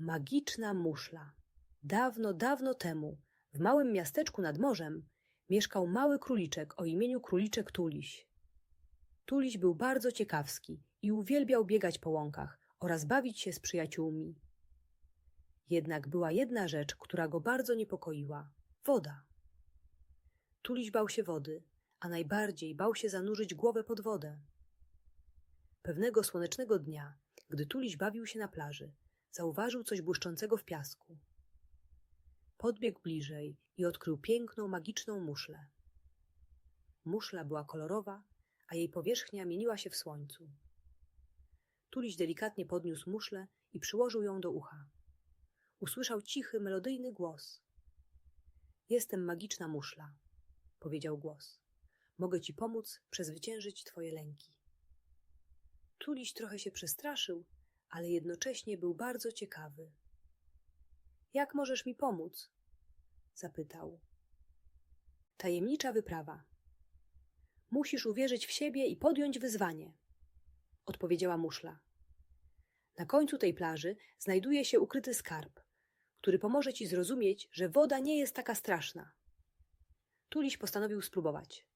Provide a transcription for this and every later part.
Magiczna muszla. Dawno, dawno temu, w małym miasteczku nad morzem, mieszkał mały króliczek o imieniu Króliczek Tuliś. Tuliś był bardzo ciekawski i uwielbiał biegać po łąkach oraz bawić się z przyjaciółmi. Jednak była jedna rzecz, która go bardzo niepokoiła woda. Tuliś bał się wody, a najbardziej bał się zanurzyć głowę pod wodę. Pewnego słonecznego dnia, gdy Tuliś bawił się na plaży, zauważył coś błyszczącego w piasku. Podbiegł bliżej i odkrył piękną, magiczną muszlę. Muszla była kolorowa, a jej powierzchnia mieniła się w słońcu. Tuliś delikatnie podniósł muszlę i przyłożył ją do ucha. Usłyszał cichy, melodyjny głos. Jestem magiczna muszla, powiedział głos. Mogę ci pomóc przezwyciężyć twoje lęki. Tuliś trochę się przestraszył, ale jednocześnie był bardzo ciekawy. Jak możesz mi pomóc? zapytał. Tajemnicza wyprawa. Musisz uwierzyć w siebie i podjąć wyzwanie, odpowiedziała muszla. Na końcu tej plaży znajduje się ukryty skarb, który pomoże ci zrozumieć, że woda nie jest taka straszna. Tuliś postanowił spróbować.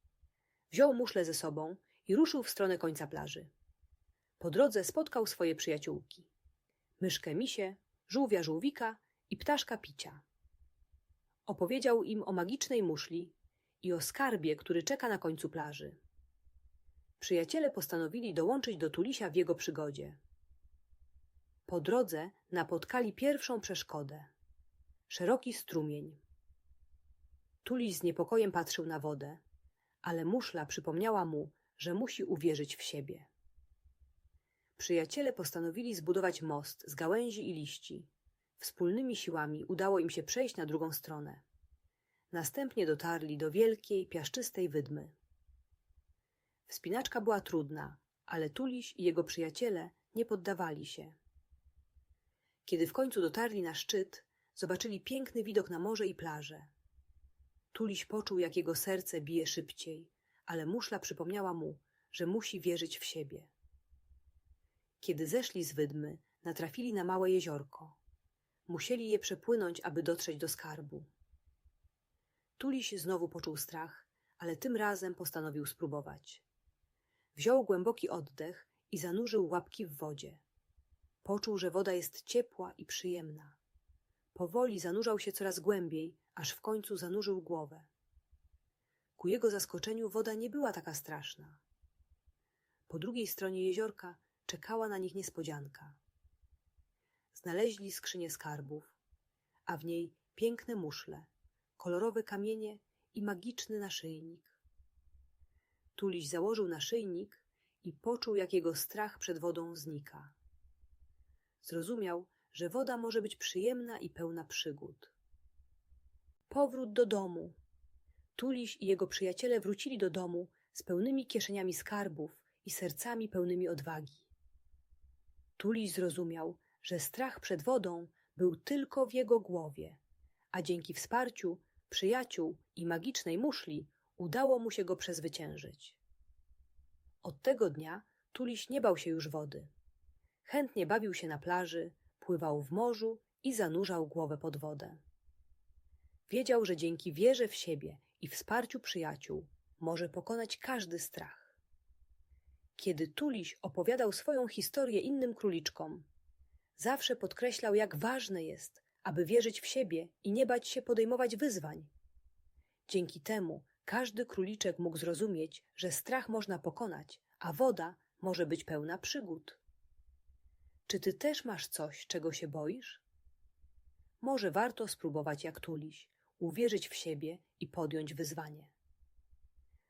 Wziął muszlę ze sobą i ruszył w stronę końca plaży. Po drodze spotkał swoje przyjaciółki. Myszkę misie, żółwia żółwika i ptaszka picia. Opowiedział im o magicznej muszli i o skarbie, który czeka na końcu plaży. Przyjaciele postanowili dołączyć do Tulisia w jego przygodzie. Po drodze napotkali pierwszą przeszkodę szeroki strumień. Tuliś z niepokojem patrzył na wodę, ale muszla przypomniała mu, że musi uwierzyć w siebie. Przyjaciele postanowili zbudować most z gałęzi i liści. Wspólnymi siłami udało im się przejść na drugą stronę. Następnie dotarli do wielkiej, piaszczystej wydmy. Wspinaczka była trudna, ale Tuliś i jego przyjaciele nie poddawali się. Kiedy w końcu dotarli na szczyt, zobaczyli piękny widok na morze i plażę. Tuliś poczuł, jak jego serce bije szybciej, ale muszla przypomniała mu, że musi wierzyć w siebie. Kiedy zeszli z wydmy, natrafili na małe jeziorko. Musieli je przepłynąć, aby dotrzeć do skarbu. Tuliś znowu poczuł strach, ale tym razem postanowił spróbować. Wziął głęboki oddech i zanurzył łapki w wodzie. Poczuł, że woda jest ciepła i przyjemna. Powoli zanurzał się coraz głębiej, aż w końcu zanurzył głowę. Ku jego zaskoczeniu woda nie była taka straszna. Po drugiej stronie jeziorka czekała na nich niespodzianka. Znaleźli skrzynię skarbów, a w niej piękne muszle, kolorowe kamienie i magiczny naszyjnik. Tuliś założył naszyjnik i poczuł, jak jego strach przed wodą znika. Zrozumiał, że woda może być przyjemna i pełna przygód. Powrót do domu. Tuliś i jego przyjaciele wrócili do domu z pełnymi kieszeniami skarbów i sercami pełnymi odwagi. Tuliś zrozumiał, że strach przed wodą był tylko w jego głowie, a dzięki wsparciu przyjaciół i magicznej muszli udało mu się go przezwyciężyć. Od tego dnia Tuliś nie bał się już wody. Chętnie bawił się na plaży, pływał w morzu i zanurzał głowę pod wodę. Wiedział, że dzięki wierze w siebie i wsparciu przyjaciół może pokonać każdy strach. Kiedy Tuliś opowiadał swoją historię innym króliczkom, zawsze podkreślał, jak ważne jest, aby wierzyć w siebie i nie bać się podejmować wyzwań. Dzięki temu każdy króliczek mógł zrozumieć, że strach można pokonać, a woda może być pełna przygód. Czy ty też masz coś, czego się boisz? Może warto spróbować jak tuliś, uwierzyć w siebie i podjąć wyzwanie.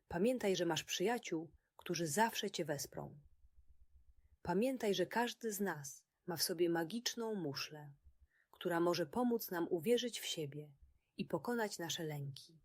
Pamiętaj, że masz przyjaciół, którzy zawsze cię wesprą. Pamiętaj, że każdy z nas ma w sobie magiczną muszlę, która może pomóc nam uwierzyć w siebie i pokonać nasze lęki.